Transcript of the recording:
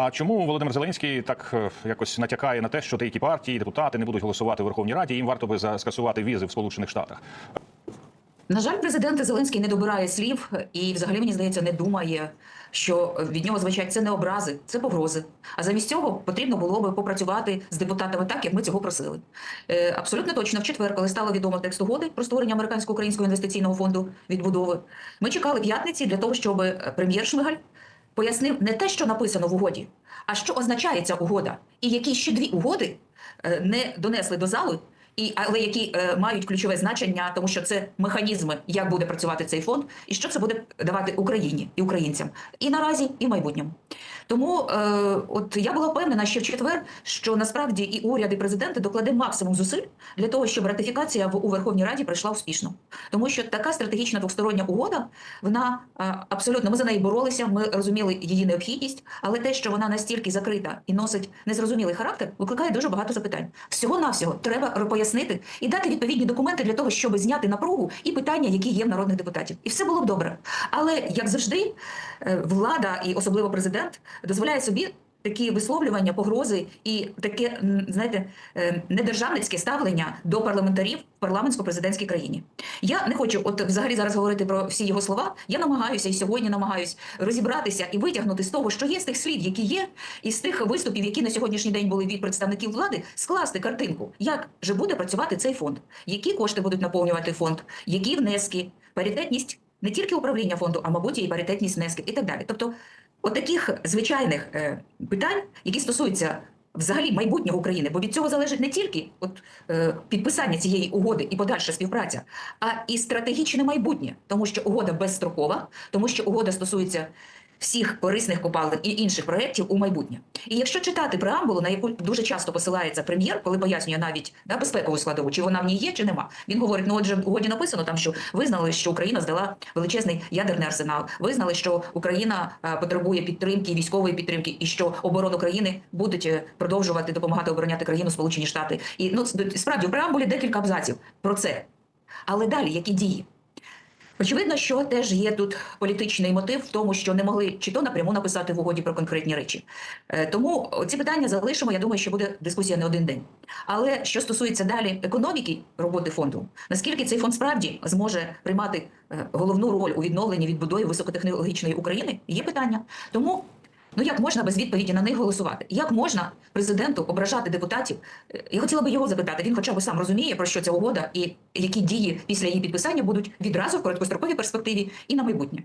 А чому Володимир Зеленський так е, якось натякає на те, що деякі партії, депутати не будуть голосувати у Верховній Раді? Їм варто би скасувати візи в Сполучених Штатах? На жаль, президент Зеленський не добирає слів і, взагалі, мені здається, не думає, що від нього звучать це не образи, це погрози. А замість цього потрібно було би попрацювати з депутатами так, як ми цього просили. Е, абсолютно точно, в четвер, коли стало відомо текст угоди про створення американсько-українського інвестиційного фонду відбудови, ми чекали п'ятниці для того, щоб прем'єр Шмигаль пояснив не те, що написано в угоді, а що означає ця угода, і які ще дві угоди е, не донесли до залу. І але які е, мають ключове значення, тому що це механізми, як буде працювати цей фонд, і що це буде давати Україні і українцям і наразі, і в майбутньому. Тому е, от я була впевнена, що в четвер, що насправді і уряд, і президенти докладе максимум зусиль для того, щоб ратифікація в у Верховній Раді пройшла успішно, тому що така стратегічна двостороння угода, вона е, абсолютно ми за неї боролися. Ми розуміли її необхідність, але те, що вона настільки закрита і носить незрозумілий характер, викликає дуже багато запитань. Всього навсього треба пояснити і дати відповідні документи для того, щоб зняти напругу і питання, які є в народних депутатів, і все було б добре. Але як завжди, е, влада і особливо президент дозволяє собі. Такі висловлювання, погрози і таке, знаєте, е, недержавницьке ставлення до парламентарів в парламентсько-президентській країні. Я не хочу, от взагалі зараз говорити про всі його слова. Я намагаюся і сьогодні намагаюсь розібратися і витягнути з того, що є з тих слів, які є, і з тих виступів, які на сьогоднішній день були від представників влади, скласти картинку, як же буде працювати цей фонд, які кошти будуть наповнювати фонд, які внески, паритетність не тільки управління фонду, а мабуть і паритетність внесків і так далі. Тобто, от звичайних е, питань, які стосуються. Взагалі майбутнього України, бо від цього залежить не тільки от, е, підписання цієї угоди і подальша співпраця, а і стратегічне майбутнє, тому що угода безстрокова, тому що угода стосується всіх корисних копалин і інших проєктів у майбутнє. І якщо читати преамбулу, на яку дуже часто посилається прем'єр, коли пояснює навіть да, безпекову складову, чи вона в ній є, чи нема, він говорить: ну отже, в угоді написано там, що визнали, що Україна здала величезний ядерний арсенал, визнали, що Україна е, потребує підтримки, військової підтримки, і що оборону країни будуть е, продовжувати допомагати обороняти країну Сполучені Штати. І ну справді в преамбулі декілька абзаців про це. Але далі які дії? Очевидно, що теж є тут політичний мотив в тому, що не могли чи то напряму написати в угоді про конкретні речі. Е, Тому ці питання залишимо. Я думаю, що буде дискусія не один день. Але що стосується далі економіки роботи фонду, наскільки цей фонд справді зможе приймати е, головну роль у відновленні відбудові високотехнологічної України, є питання. Тому. Ну як можна без відповіді на них голосувати? Як можна президенту ображати депутатів? Е, Я хотіла би його запитати. Він, хоча б сам розуміє, про що ця угода і які дії після її підписання будуть відразу в короткостроковій перспективі і на майбутнє.